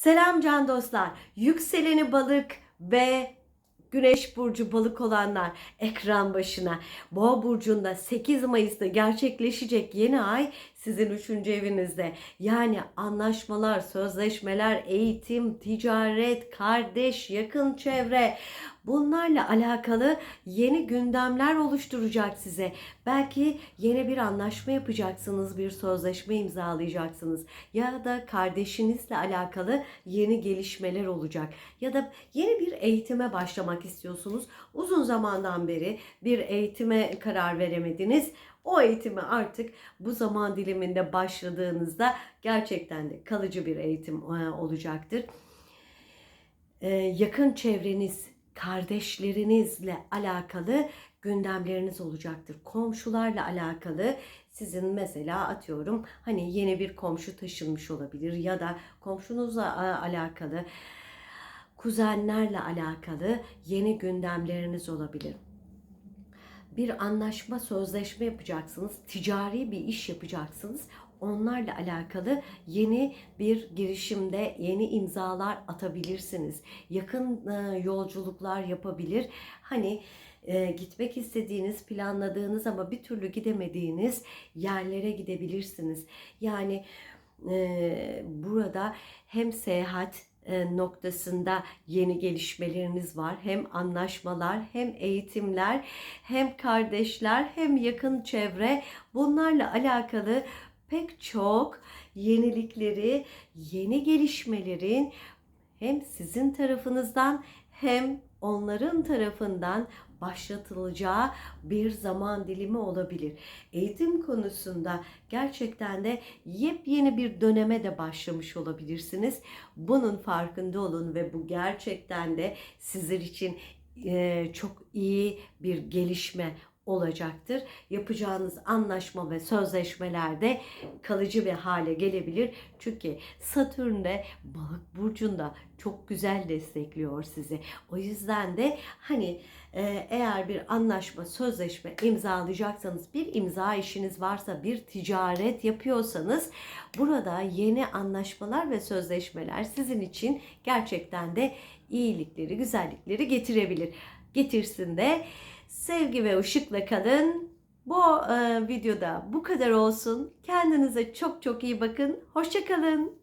Selam can dostlar. Yükseleni balık ve Güneş burcu balık olanlar ekran başına. Boğa burcunda 8 Mayıs'ta gerçekleşecek yeni ay sizin 3. evinizde. Yani anlaşmalar, sözleşmeler, eğitim, ticaret, kardeş, yakın çevre bunlarla alakalı yeni gündemler oluşturacak size. Belki yeni bir anlaşma yapacaksınız, bir sözleşme imzalayacaksınız ya da kardeşinizle alakalı yeni gelişmeler olacak ya da yeni bir eğitime başlamak istiyorsunuz. Uzun zamandan beri bir eğitime karar veremediniz. O eğitimi artık bu zaman diliminde başladığınızda gerçekten de kalıcı bir eğitim e, olacaktır. Ee, yakın çevreniz, kardeşlerinizle alakalı gündemleriniz olacaktır. Komşularla alakalı sizin mesela atıyorum hani yeni bir komşu taşınmış olabilir ya da komşunuzla alakalı kuzenlerle alakalı yeni gündemleriniz olabilir. Bir anlaşma, sözleşme yapacaksınız, ticari bir iş yapacaksınız. Onlarla alakalı yeni bir girişimde yeni imzalar atabilirsiniz. Yakın e, yolculuklar yapabilir. Hani e, gitmek istediğiniz, planladığınız ama bir türlü gidemediğiniz yerlere gidebilirsiniz. Yani e, burada hem seyahat noktasında yeni gelişmeleriniz var. Hem anlaşmalar, hem eğitimler, hem kardeşler, hem yakın çevre bunlarla alakalı pek çok yenilikleri, yeni gelişmelerin hem sizin tarafınızdan hem onların tarafından başlatılacağı bir zaman dilimi olabilir. Eğitim konusunda gerçekten de yepyeni bir döneme de başlamış olabilirsiniz. Bunun farkında olun ve bu gerçekten de sizler için çok iyi bir gelişme olacaktır. Yapacağınız anlaşma ve sözleşmelerde kalıcı bir hale gelebilir. Çünkü Satürn de balık burcunda çok güzel destekliyor sizi. O yüzden de hani e, eğer bir anlaşma, sözleşme imzalayacaksanız, bir imza işiniz varsa, bir ticaret yapıyorsanız burada yeni anlaşmalar ve sözleşmeler sizin için gerçekten de iyilikleri, güzellikleri getirebilir. Getirsin de sevgi ve ışıkla kalın. Bu e, videoda bu kadar olsun. Kendinize çok çok iyi bakın. Hoşçakalın.